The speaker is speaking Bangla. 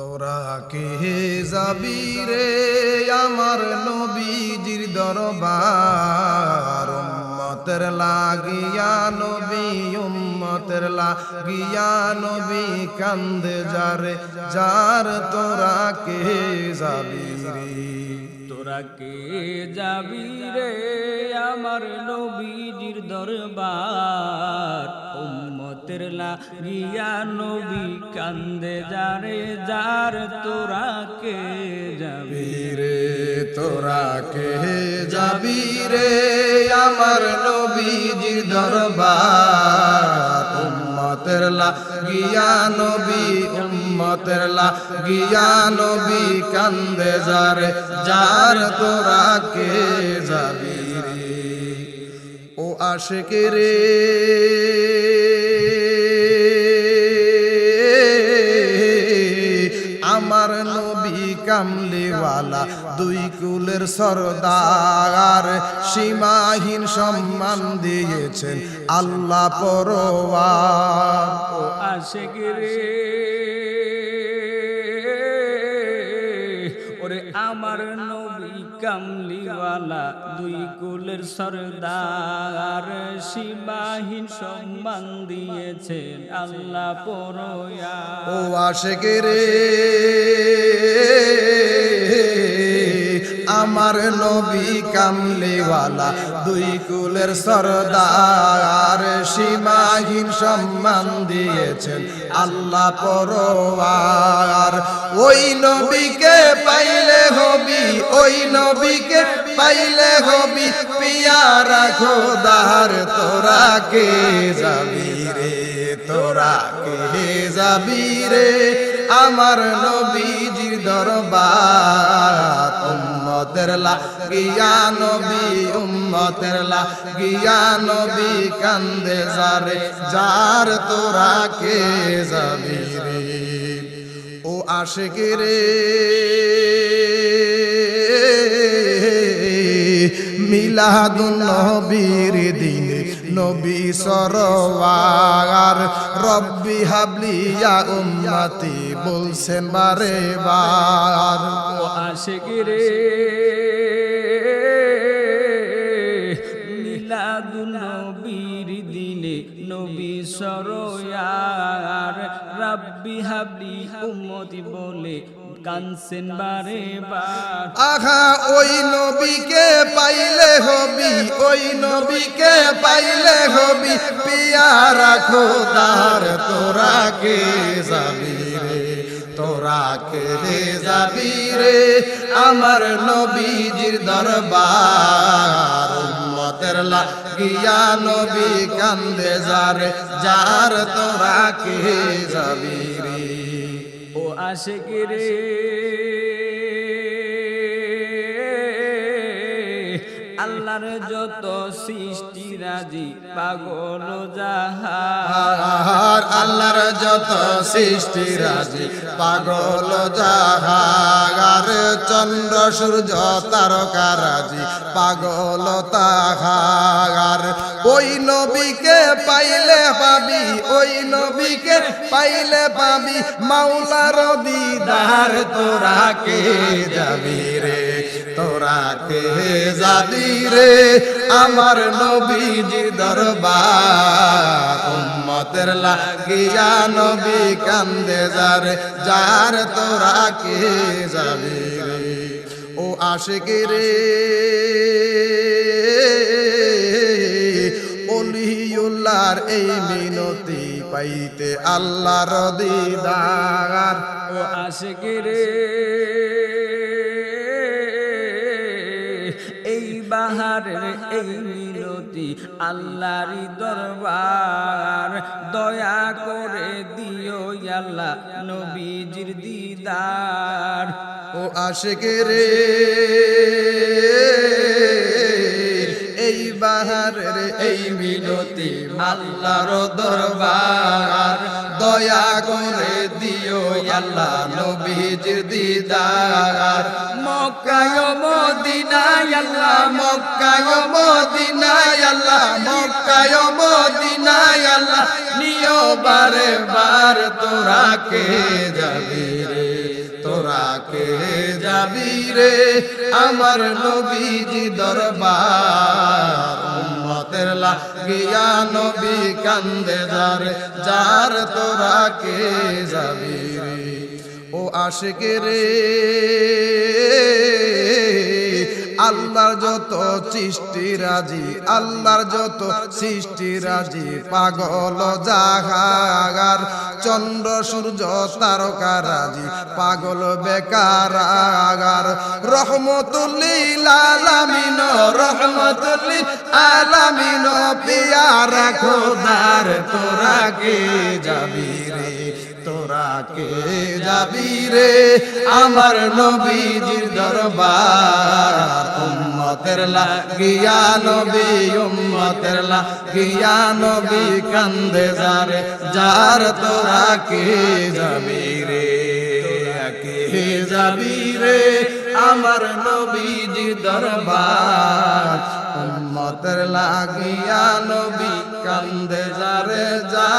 তোরা কে যাবি রে আমার নবীজির দরবার? উম্মতের লাগিয়া নবী, উম্মতের লাগিয়া নবী কান্দে যারে, যার তোরা কে যাবি রে? তোরা কে যাবি রে আমার নবীজির দরবার? উম্মতের লাগিয়া নবী কান্দে যারে যার তোরা কে যাবি রে? তোরা কে যাবি রে আমার নবীজির দরবার? লাগিয়া নবী উম্মতের লাগিয়া নবী কান্দে যারে, যার তোরা কে যাবি রে। ও আশেকে রে। আমার নবী কামলিওয়ালা, দুই কুলের সরদার, সীমাহীন সম্মান দিয়েছেন আল্লাহ আশেক রে। ওরে আমার নবী কামলিওয়ালা দুই কুলের সরদার সীমাহীন সম্মান দিয়েছেন আল্লাহ পরয়া। ও আশেকে রে আমার নবী কামলিওয়ালা, দুই কুলের সরদার সীমাহীন সম্মান দিয়েছেন আল্লাহ পরওয়ার ওই নবীকে পাইলে হবি, ওই নবীকে পাইলে হবি, পিয়ারা খোদার, তোরা কে যাবি রে, তোরা কে যাবি রে? আমার নবীজির দরবার উম্মতের লাগিয়া নবী উম্মতের লাগিয়া নবী কান্দে যারে, যার তোরা কে যাবি রে? ও আশিকি রে, মিলাদুন নবীর দিনে নবী সরওয়ার রব্বি হাবলিয়া উম্মতি বলছেন বারে বার। আশেক রে। রাব্বি হাবলি উম্মতি বলে কানসেন বারে বার। আহা, ওই নবীকে পাইলে হবি, ওই নবীকে পাইলে হবি, পিয়ারা খোদার, তোরা কে যাবি রে? তোরা কে যাবি রে? আমার নবীজির দরবার। উম্মতের লাগিয়া নবী কান্দে যারে যার তোরা কে যাবি রে ও আশেক রে। আল্লাহর যত সৃষ্টি রাজি পাগল যাহা আর আল্লাহর যত সৃষ্টি রাজি পাগল যাহার চন্দ্র সূর্য তারকা রাজি, পাগল তাহার। ওই নবীকে পাইলে পাবি, ওই নবীকে পাইলে পাবি, মাওলার দিদার তোরা কে যাবি রে তোরা কে যাবি রে। আমার নবীজির দরবার উম্মতের লাগিয়া নবী কান্দে যারে, যার তোরা কে যাবি ও আশেকে রে। অলিউল্লাহর এই মিনতি পাইতে আল্লাহর দিদার। ও আশেক রে। বাহারের এই মিনতি আল্লাহরই দরবার। দয়া করে দিও আল্লাহ নবীজির দিদার। ও আশেকে রে, এই বাহারের এই মিনতি, আল্লাহর দরবার। দয়া করে দিও আল্লাহ নবীজির দিদার। মক্কায় মদিনায় আল্লাহ, মক্কায় মদিনায় আল্লাহ, মক্কায় মদিনায় আল্লাহ নিয় বারে বার তোরা কে যাবি রে, তোরা কে যাবি রে? আমার নবীজি দরবার লাগিয়া নবী কান্দে যারে যার তোরা কে যাবি ও আশিকের যত সৃষ্টি রাজি, আল্লাহর যত সৃষ্টি রাজি, পাগল জাহাগার, চন্দ্র, সূর্য, তারকা রাজি, পাগল বেকার আগার। রহমতুল্লিল আলামিন রহমতুল্লিল আলামিন, পিয়ারা খোদার তোরা কে যাবি রে? তোরা কে যাবি রে আমার নবীজির দরবার। উম্মতের লাগিয়া নবী, উম্মতের লাগিয়া নবী কান্দে যারে, যার তোরা কে যাবি রে। কে যাবি রে আমার নবীজি দরবার। উম্মতের লাগিয়া নবী কান্দে যারে যা